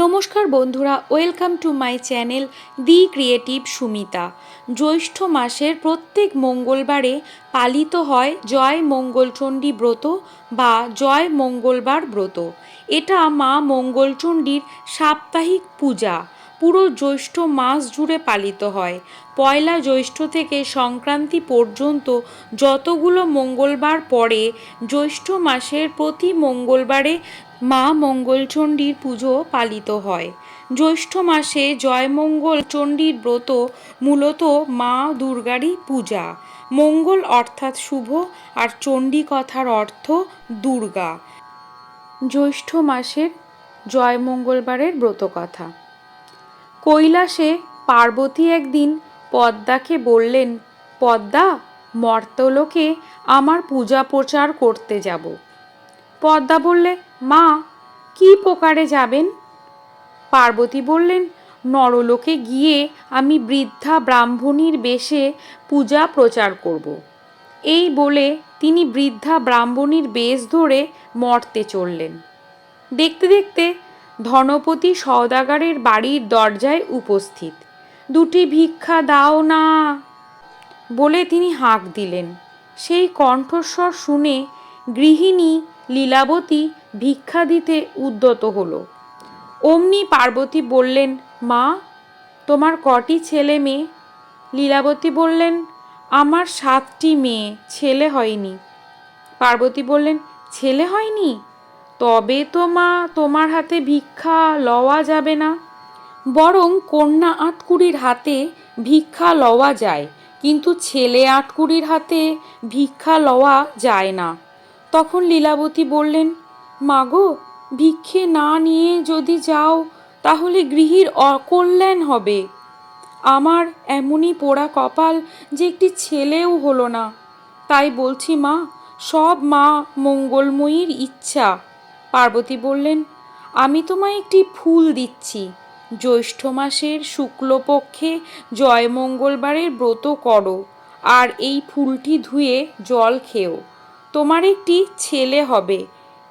নমস্কার বন্ধুরা, welcome to my channel the creative Sumita. জ্যৈষ্ঠ মাসের প্রত্যেক মঙ্গলবারে পালিত হয় জয় মঙ্গলচণ্ডী ব্রত বা জয় মঙ্গলবার ব্রত। এটা মা মঙ্গলচণ্ডীর সাপ্তাহিক পূজা। পুরো জ্যৈষ্ঠ মাস জুড়ে পালিত হয়। পয়লা জ্যৈষ্ঠ থেকে সংক্রান্তি পর্যন্ত যতগুলো মঙ্গলবার পরে জ্যৈষ্ঠ মাসের প্রতি মঙ্গলবারে মা মঙ্গলচণ্ডীর পুজো পালিত হয়। জ্যৈষ্ঠ মাসে জয়মঙ্গল চণ্ডীর ব্রত মূলত মা দুর্গারই পূজা। মঙ্গল অর্থাৎ শুভ আর চণ্ডী কথার অর্থ দুর্গা। জ্যৈষ্ঠ মাসের জয়মঙ্গলবারের ব্রত কথা কৈলাসে পার্বতী একদিন পদ্মাকে বললেন, পদ্মা, মর্তলোকে আমার পূজা প্রচার করতে যাব। পদ্মা বললে মা, কি প্রকারে যাবেন? পার্বতী বললেন, নরলোকে গিয়ে আমি বৃদ্ধা ব্রাহ্মণীর বেশে পূজা প্রচার করব। এই বলে তিনি বৃদ্ধা ব্রাহ্মণীর বেশ ধরে মর্তে চললেন। দেখতে দেখতে ধনপতি সওদাগারের বাড়ির দরজায় উপস্থিত। দুটি ভিক্ষা দাও না বলে তিনি হাঁক দিলেন। সেই কণ্ঠস্বর শুনে গৃহিণী লীলাবতী ভিক্ষা দিতে উদ্যত হলো। অমনি পার্বতী বললেন, মা, তোমার কটি ছেলে মেয়ে? লীলাবতী বললেন, আমার সাতটি মেয়ে, ছেলে হয়নি। পার্বতী বললেন, ছেলে হয়নি? তবে তো মা, তোমার হাতে ভিক্ষা লওয়া যাবে না। বরং কন্যা আটকুড়ির হাতে ভিক্ষা লওয়া যায়, কিন্তু ছেলে আটকুড়ির হাতে ভিক্ষা লওয়া যায় না। তখন লীলাবতী বললেন মাগো, ভিক্ষে না নিয়ে যদি যাও, তাহলে গৃহীর অকল্যাণ হবে। আমার এমনই পোড়া কপাল যে একটি ছেলেও হলো না। তাই বলছি মা, সব মা মঙ্গলময়ীর ইচ্ছা। পার্বতী বললেন, আমি তোমায় একটি ফুল দিচ্ছি। জ্যৈষ্ঠ মাসের শুক্লপক্ষে জয় মঙ্গলবারের ব্রত করো, আর এই ফুলটি ধুয়ে জল খেও। তোমার একটি ছেলে হবে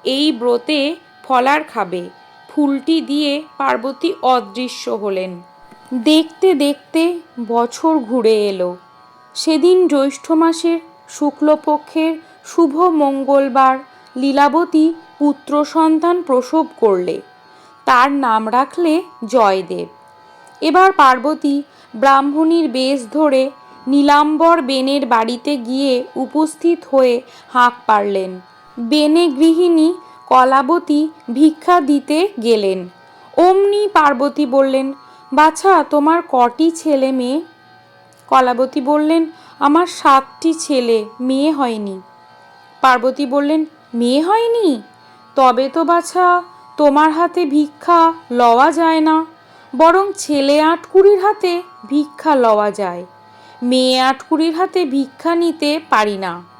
এই ব্রতে ফলার খাবে। ফুলটি দিয়ে পার্বতী অদৃশ্য হলেন। দেখতে দেখতে বছর ঘুরে এলো। সেদিন জ্যৈষ্ঠ মাসের শুক্লপক্ষের শুভ মঙ্গলবার লীলাবতী পুত্র সন্তান প্রসব করলে। তার নাম রাখলে জয়দেব। এবার পার্বতী ব্রাহ্মণীর বেশ ধরে নীলাম্বর বেনের বাড়িতে গিয়ে উপস্থিত হয়ে হাঁক পারলেন বেনে গৃহিণী কলাবতী ভিক্ষা দিতে গেলেন। অমনি পার্বতী বললেন, বাছা, তোমার কটি ছেলে মেয়ে? কলাবতী বললেন, আমার সাতটি ছেলে, মেয়ে হয়নি। পার্বতী বললেন, মেয়ে হয়নি? তবে তো বাছা, তোমার হাতে ভিক্ষা লওয়া যায় না, বরং ছেলে আটকুড়ির হাতে ভিক্ষা লওয়া যায়। মেয়ে আটকুড়ির হাতে ভিক্ষা নিতে পারি না।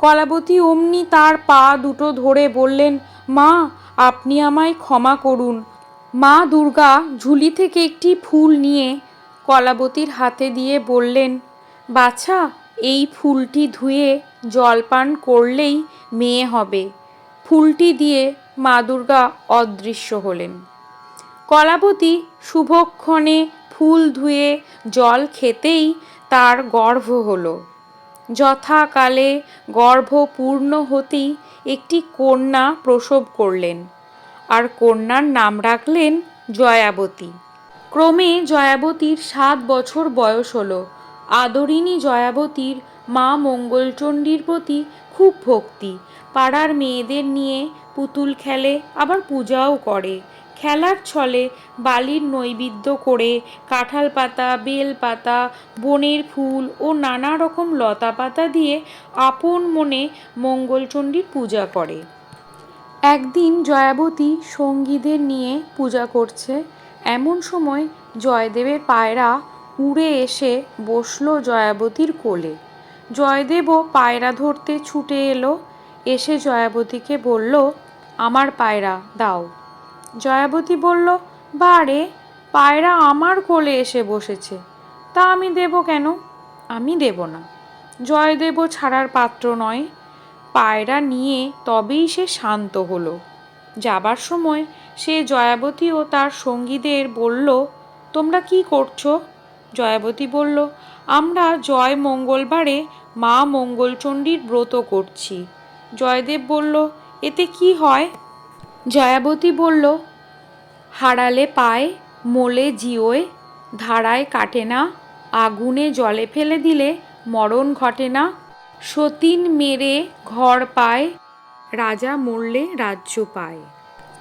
কলাবতী অমনি তার পা দুটো ধরে বললেন, মা, আপনি আমায় ক্ষমা করুন। মা দুর্গা ঝুলি থেকে একটি ফুল নিয়ে কলাবতীর হাতে দিয়ে বললেন, বাছা, এই ফুলটি ধুয়ে জলপান করলেই মেয়ে হবে। ফুলটি দিয়ে মা দুর্গা অদৃশ্য হলেন। কলাবতী শুভক্ষণে ফুল ধুয়ে জল খেতেই তার গর্ভ হলো। যথাকালে গর্ভ পূর্ণ হতেই একটি কন্যা প্রসব করলেন। আর কন্যার নাম রাখলেন জয়াবতী। ক্রমে জয়াবতীর সাত বছর বয়স হলো। আদরিণী জয়াবতীর মা মঙ্গলচণ্ডীর প্রতি খুব ভক্তি। পাড়ার মেয়েদের নিয়ে পুতুল খেলে, আবার পূজাও করে। খেলার ছলে বালির নৈবেদ্য করে কাঁঠাল পাতা, বেল পাতা, বনের ফুল ও নানা রকম লতা পাতা দিয়ে আপন মনে মঙ্গলচণ্ডীর পূজা করে। একদিন জয়াবতী সঙ্গীদের নিয়ে পূজা করছে। এমন সময় জয়দেবের পায়রা উড়ে এসে বসল জয়াবতীর কোলে। জয়দেবও পায়রা ধরতে ছুটে এলো। এসে জয়াবতীকে বলল, আমার পায়রা, দাও। জয়াবতী বলল, বারে, পায়রা আমার কোলে এসে বসেছে। তা আমি দেব কেন? আমি দেব না। জয়দেবও ছাড়ার পাত্র নয়। পায়রা নিয়ে তবেই সে শান্ত হলো। যাবার সময় সে জয়াবতী ও তার সঙ্গীদের বলল, তোমরা কি করছ? জয়াবতী বলল, আমরা জয় মঙ্গলবারে মা মঙ্গলচণ্ডীর ব্রত করছি। জয়দেব বলল, এতে কি হয়? জয়াবতী বলল, হারালে পায়, মোলে জিওয়, ধারায় কাটে না, আগুনে জলে ফেলে দিলে মরণ ঘটে না। সতীন মেরে ঘর পায়, রাজা মরলে রাজ্য পায়।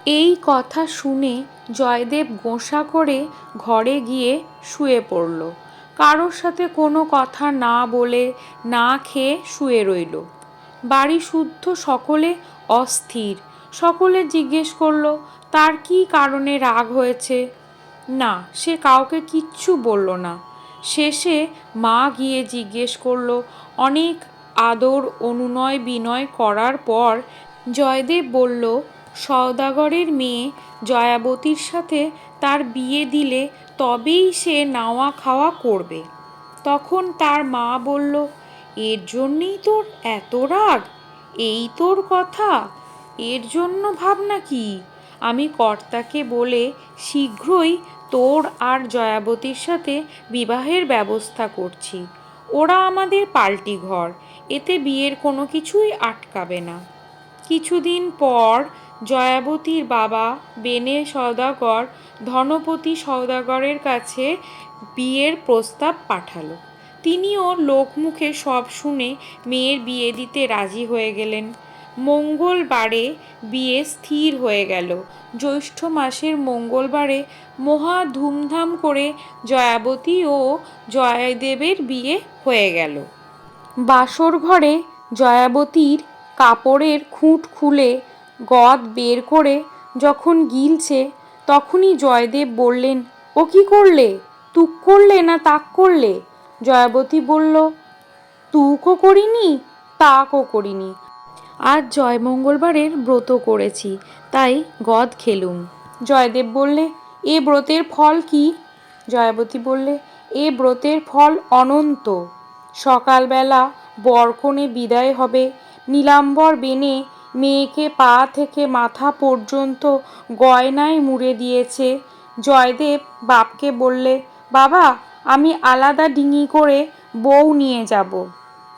এই কথা শুনে জয়দেব গোঁসা করে ঘরে গিয়ে শুয়ে পড়ল। কারোর সাথে কোনো কথা না বলে না খেয়ে শুয়ে রইল। বাড়ি শুদ্ধ সকলে অস্থির। সকলে জিজ্ঞেস করল, তার কি কারণে রাগ হয়েছে? না, সে কাউকে কিচ্ছু বলল না। শেষে মা গিয়ে জিজ্ঞেস করল, অনেক আদর, অনুনয়, বিনয় করার পর জয়দেব বলল, সওদাগরের মেয়ে জয়াবতীর সাথে তার বিয়ে দিলে তবেই সে নাওয়া খাওয়া করবে। তখন তার মা বলল, এর জন্যেই তোর এত রাগ? এই তোর কথা? এর জন্য ভাবনা কি? আমি কর্তাকে বলে শীঘ্রই তোর আর জয়াবতীর সাথে বিবাহের ব্যবস্থা করছি। ওরা আমাদের পাল্টি ঘর, এতে বিয়ের কোনো কিছুই আটকাবে না। কিছুদিন পর জয়াবতীর বাবা বেনে সওদাগর, ধনপতি সওদাগরের কাছে বিয়ের প্রস্তাব পাঠালো। তিনিও লোকমুখে সব শুনে মেয়ের বিয়ে দিতে রাজি হয়ে গেলেন। মঙ্গলবারে বিয়ে স্থির হয়ে গেল। জ্যৈষ্ঠ মাসের মঙ্গলবারে মহা ধুমধাম করে জয়াবতী ও জয়দেবের বিয়ে হয়ে গেল। বাসর ঘরে জয়াবতীর কাপড়ের খুঁট খুলে গদ বের করে যখন গিলছে, তখনই জয়দেব বললেন, ও কি করলে? তুক করলে না তাক করলে? জয়াবতী বলল, তুকও করিনি, তাকও করিনি। আজ জয় মঙ্গলবারের ব্রত করেছি, তাই গদ খেলুম। জয়দেব বললে, এ ব্রতের ফল কি? জয়াবতী বললে, এ ব্রতের ফল অনন্ত। সকালবেলা বরকনে বিদায় হবে, নীলাম্বর বেনে মেয়েকে পা থেকে মাথা পর্যন্ত গয়নায় মুড়ে দিয়েছে। জয়দেব বাপকে বললে, বাবা, আমি আলাদা ডিঙি করে বউ নিয়ে যাব।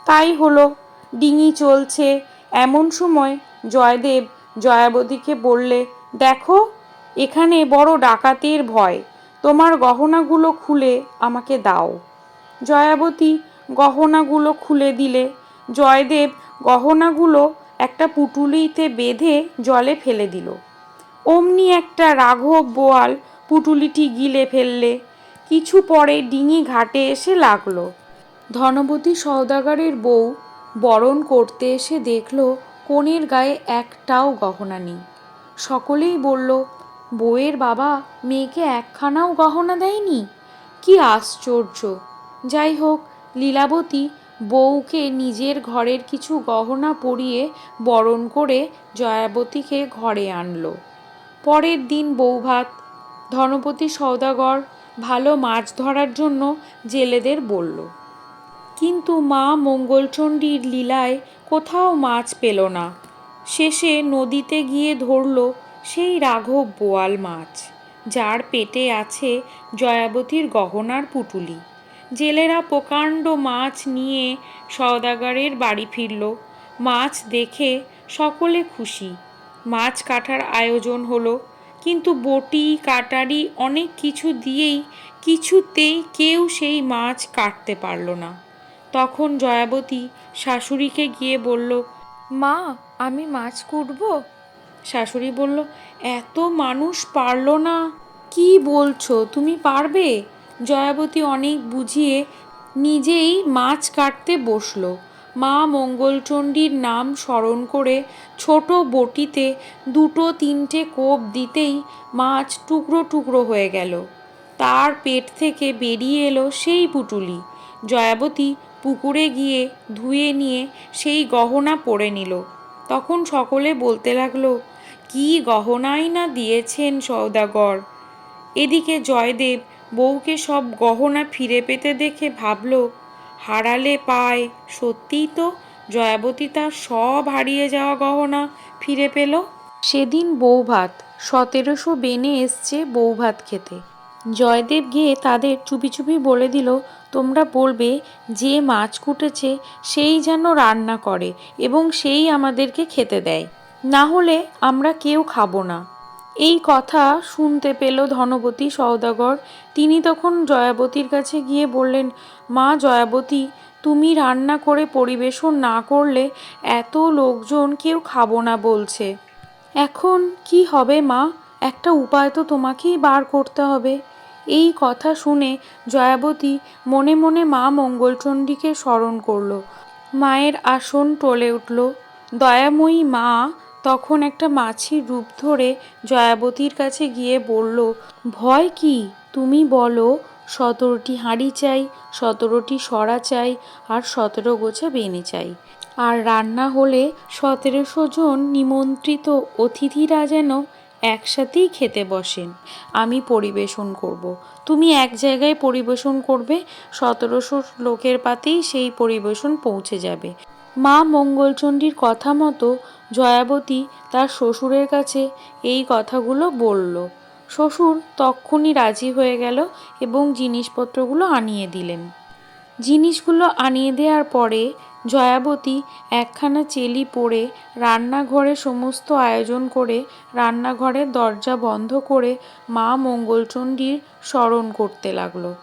তাই হলো, ডিঙি চলছে এমন সময় জয়দেব জয়াবতীকে বললে, দেখো, এখানে বড় ডাকাতের ভয়। তোমার গহনাগুলো খুলে আমাকে দাও। জয়াবতী গহনাগুলো খুলে দিলে। জয়দেব গহনাগুলো একটা পুটুলিতে বেঁধে জলে ফেলে দিল। অমনি একটা রাঘব বোয়াল পুটুলিটি গিলে ফেললে। কিছু পরে ডিঙি ঘাটে এসে লাগল। ধনবতী সওদাগরের বউ বরণ করতে এসে দেখল কনের গায়ে একটাও গহনা নেই। সকলেই বলল, বউয়ের বাবা মেয়েকে একখানাও গহনা দেয়নি? কি আশ্চর্য! যাই হোক, লীলাবতী বউকে নিজের ঘরের কিছু গহনা পরিয়ে বরণ করে জয়াবতীকে ঘরে আনল। পরের দিন বৌভাত ধনপতি সওদাগর ভালো মাছ ধরার জন্য জেলেদের বলল কিন্তু মা মঙ্গলচণ্ডীর লীলায় কোথাও মাছ পেল না। শেষে নদীতে গিয়ে ধরল সেই রাঘব বোয়াল মাছ, যার পেটে আছে জয়াবতীর গহনার পুটুলি। জেলেরা প্রকাণ্ড মাছ নিয়ে সওদাগরের বাড়ি ফিরল। মাছ দেখে সকলে খুশি। মাছ কাটার আয়োজন হলো, কিন্তু বটি, কাটারি অনেক কিছু দিয়েই কিছুতেই কেউ সেই মাছ কাটতে পারল না। তখন জয়াবতী শাশুড়িকে গিয়ে বলল, মা, আমি মাছ কুটবো? শাশুড়ি বলল, এত মানুষ পারল না। কি বলছো? তুমি পারবে? জয়াবতী অনেক বুঝিয়ে নিজেই মাছ কাটতে বসল। মা মঙ্গলচণ্ডীর নাম স্মরণ করে ছোট বটিতে দুটো তিনটে কোপ দিতেই মাছ টুকরো টুকরো হয়ে গেল। তার পেট থেকে বেরিয়ে এলো সেই পুটুলি। জয়াবতী পুকুরে গিয়ে ধুয়ে নিয়ে সেই গহনা পরে নিল। তখন সকলে বলতে লাগল, কি গহনাই না দিয়েছেন সওদাগর? এদিকে জয়দেব বউকে সব গহনা ফিরে পেতে দেখে ভাবল, হারালে পায়, সত্যিই তো জয়াবতী তার সব হারিয়ে যাওয়া গহনা ফিরে পেল? সেদিন বৌভাত সতেরোশো বেনে এসছে বৌভাত খেতে। জয়দেব গিয়ে তাদের চুপি চুপি বলে দিল, তোমরা বলবে, যে মাছ কুটেছে সেই যেন রান্না করে এবং সেই আমাদেরকে খেতে দেয়। না হলে আমরা কেউ খাব না। এই কথা শুনতে পেল ধনবতী সওদাগর। তিনি তখন জয়াবতীর কাছে গিয়ে বললেন, মা জয়াবতী, তুমি রান্না করে পরিবেশন না করলে এত লোকজন কেউ খাব না, বলছে। এখন কি হবে মা? একটা উপায় তো তোমাকেই বার করতে হবে। এই কথা শুনে জয়াবতী মনে মনে মা মঙ্গলচণ্ডীকে স্মরণ করল। মায়ের আসন টলে উঠল। দয়াময়ী মা তখন একটা মাছির রূপ ধরে জয়াবতীর কাছে গিয়ে বলল, ভয় কি? তুমি বলো, সতেরোটি হাঁড়ি চাই, সতেরোটি সরা চাই, আর সতেরো গোছা বেনে চাই। আর রান্না হলে সতেরোশো জন নিমন্ত্রিত অতিথিরা যেন একসাথেই খেতে বসেন। আমি পরিবেশন করব। তুমি এক জায়গায় পরিবেশন করবে সতেরোশো লোকের পাতেই সেই পরিবেশন পৌঁছে যাবে। মা মঙ্গলচণ্ডীর কথা মতো জয়াবতী তার শ্বশুরের কাছে এই কথাগুলো বলল। শ্বশুর তক্ষুনি রাজি হয়ে গেল এবং জিনিসপত্রগুলো আনিয়ে দিলেন। জিনিসগুলো আনিয়ে দেওয়ার পরে জয়াবতী একখানা চেলি পরে রান্নাঘরে সমস্ত আয়োজন করে রান্নাঘরের দরজা বন্ধ করে মা মঙ্গলচণ্ডীর স্মরণ করতে লাগল।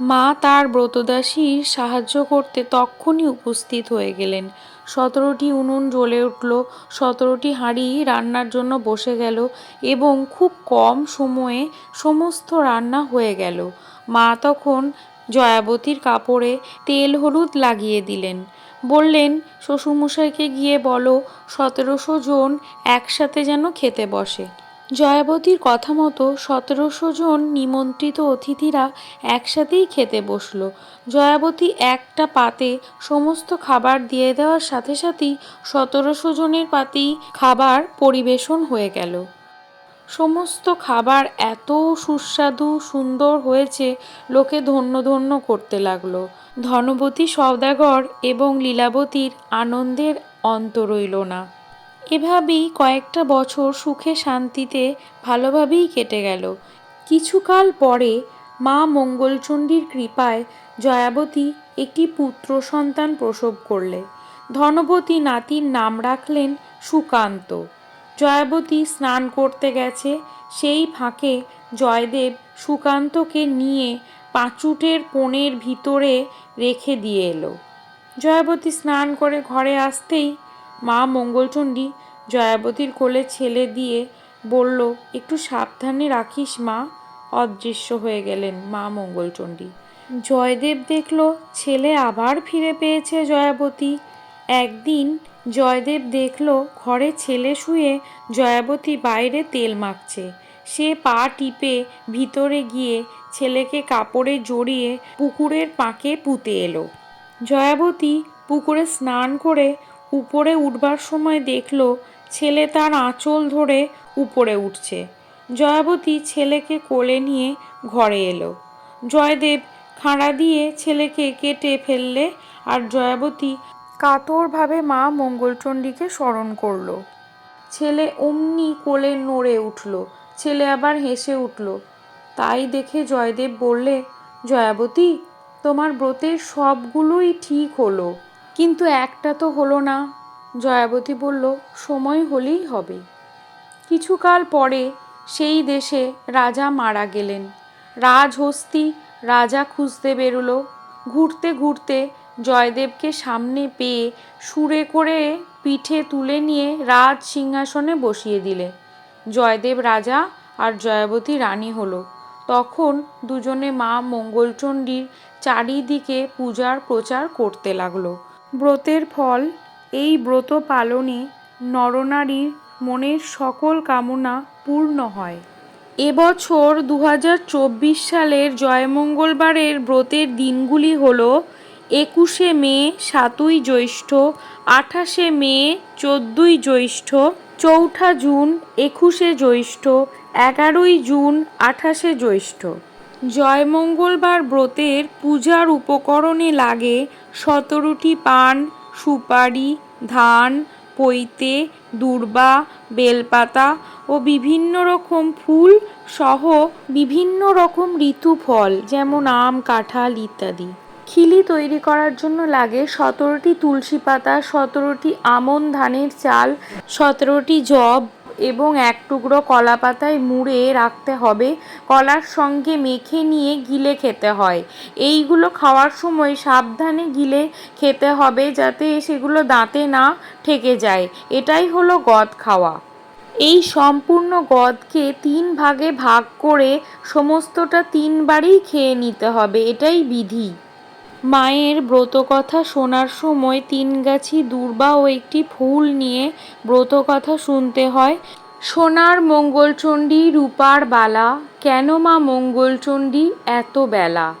মা তার ব্রতদাসীর সাহায্য করতে তক্ষুনি উপস্থিত হয়ে গেলেন। সতেরোটি উনুন জ্বলে উঠল, সতেরোটি হাঁড়ি রান্নার জন্য বসে গেল এবং খুব কম সময়ে সমস্ত রান্না হয়ে গেল। মা তখন জয়াবতীর কাপড়ে তেল হলুদ লাগিয়ে দিলেন। বললেন, শ্বশুরমশাইকে গিয়ে বলো, সতেরোশো জন একসাথে যেন খেতে বসে। জয়াবতীর কথা মতো সতেরোশো জন নিমন্ত্রিত অতিথিরা একসাথেই খেতে বসল। জয়াবতী একটা পাতে সমস্ত খাবার দিয়ে দেওয়ার সাথে সাথেই সতেরোশো জনের পাতেই খাবার পরিবেশন হয়ে গেল। সমস্ত খাবার এত সুস্বাদু, সুন্দর হয়েছে, লোকে ধন্য ধন্য করতে লাগল। ধনবতী সওদাগর এবং লীলাবতীর আনন্দের অন্ত রইল না। এভাবেই কয়েকটা বছর সুখে শান্তিতে ভালোভাবেই কেটে গেল। কিছুকাল পরে মা মঙ্গলচণ্ডীর কৃপায় জয়াবতী একটি পুত্র সন্তান প্রসব করলে। ধনবতী নাতির নাম রাখলেন সুকান্ত। জয়াবতী স্নান করতে গেছে। সেই ফাঁকে জয়দেব সুকান্তকে নিয়ে পাঁচুটের কোণের ভিতরে রেখে দিয়ে এলো। জয়াবতী স্নান করে ঘরে আসতেই মা মঙ্গলচণ্ডী জয়াবতীর কোলে ছেলে দিয়ে বলল, একটু সাবধানে রাখিস মা, অদৃশ্য হয়ে গেলেন মা মঙ্গলচণ্ডী। জয়দেব দেখল, ছেলে আবার ফিরে পেয়েছে জয়াবতী। একদিন জয়দেব দেখল ঘরে ছেলে শুয়ে জয়াবতী বাইরে তেল মাখছে। সে পা টিপে ভিতরে গিয়ে ছেলেকে কাপড়ে জড়িয়ে পুকুরের পাঁকে পুঁতে এলো। জয়াবতী পুকুরে স্নান করে উপরে উঠবার সময় দেখল ছেলে তার আঁচল ধরে উপরে উঠছে। জয়াবতী ছেলেকে কোলে নিয়ে ঘরে এলো। জয়দেব খাঁড়া দিয়ে ছেলেকে কেটে ফেললে আর জয়াবতী কাতরভাবে মা মঙ্গলচণ্ডীকে স্মরণ করল। ছেলে অমনি কোলে নড়ে উঠল, ছেলে আবার হেসে উঠল। তাই দেখে জয়দেব বললে, জয়াবতী, তোমার ব্রতের সবগুলোই ঠিক হলো। কিন্তু একটা তো হলো না। জয়াবতী বলল, সময় হলেই হবে। কিছুকাল পরে সেই দেশে রাজা মারা গেলেন। রাজহস্তি রাজা খুঁজতে বেরোলো। ঘুরতে ঘুরতে জয়দেবকে সামনে পেয়ে সুরে করে পিঠে তুলে নিয়ে রাজ সিংহাসনে বসিয়ে দিলে। জয়দেব রাজা আর জয়াবতী রানী হলো। তখন দুজনে মা মঙ্গলচণ্ডীর চারিদিকে পূজার প্রচার করতে লাগল। ব্রতের ফল এই ব্রত পালনে নরনারীর মনের সকল কামনা পূর্ণ হয়। এবছর দু হাজার চব্বিশ সালের জয়মঙ্গলবারের ব্রতের দিনগুলি হল একুশে মে, সাতই জ্যৈষ্ঠ, আঠাশে মে, চোদ্দই জ্যৈষ্ঠ, চৌঠা জুন, একুশে জ্যৈষ্ঠ, এগারোই জুন, আঠাশে জ্যৈষ্ঠ। জয়মঙ্গলবার ব্রতের পূজার উপকরণে লাগে সতেরোটি পান, সুপারি, ধান, পৈতে, দূর্বা, বেলপাতা ও বিভিন্ন রকম ফুল সহ বিভিন্ন রকম ঋতু ফল যেমন আম, কাঁঠাল ইত্যাদি। খিলি তৈরি করার জন্য লাগে সতেরোটি তুলসী পাতা, সতেরোটি আমন ধানের চাল, সতেরোটি জব এবং এক টুকরো কলা পাতায় মুড়ে রাখতে হবে। কলার সঙ্গে মেখে নিয়ে গিলে খেতে হয়। এইগুলো খাওয়ার সময় সাবধানে গিলে খেতে হবে যাতে সেগুলো দাঁতে না ঠেকে যায়। এটাই হলো গদ খাওয়া। এই সম্পূর্ণ গদকে তিন ভাগে ভাগ করে সমস্তটা তিনবারই খেয়ে নিতে হবে। এটাই বিধি। মায়ের ব্রতকথা শোনার সময় তিন গাছি দূর্বা ও একটি ফুল নিয়ে ব্রতকথা শুনতে হয়। সোনার মঙ্গলচণ্ডী রূপার বালা, কেন মা মঙ্গলচণ্ডী এত বেলা?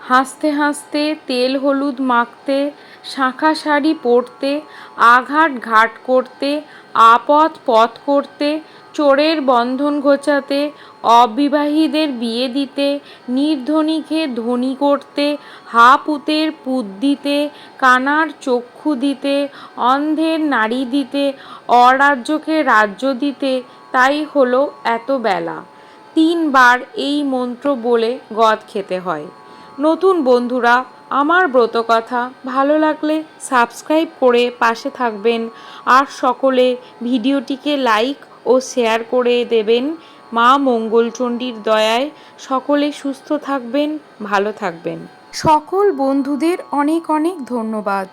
হাসতে হাসতে তেল হলুদ মাখতে, শাঁখা শাড়ি পরতে আঘাট ঘাট করতে, আপদ পথ করতে চোরের বন্ধন ঘোচাতে, অবিবাহীদের বিয়ে দিতে, নির্ধনীকে ধনী করতে হা পুতের পুত দিতে, কানার চক্ষু দিতে, অন্ধের নারী দিতে, অরাজ্যকে রাজ্য দিতে, তাই হলো এত বেলা। তিনবার এই মন্ত্র বলে গদ খেতে হয়। নতুন বন্ধুরা, আমার ব্রতকথা ভালো লাগলে সাবস্ক্রাইব করে পাশে থাকবেন। আর সকলে ভিডিওটিকে লাইক ও শেয়ার করে দেবেন। মা মঙ্গলচণ্ডীর দয়ায় সকলে সুস্থ থাকবেন, ভালো থাকবেন। সকল বন্ধুদের অনেক অনেক ধন্যবাদ।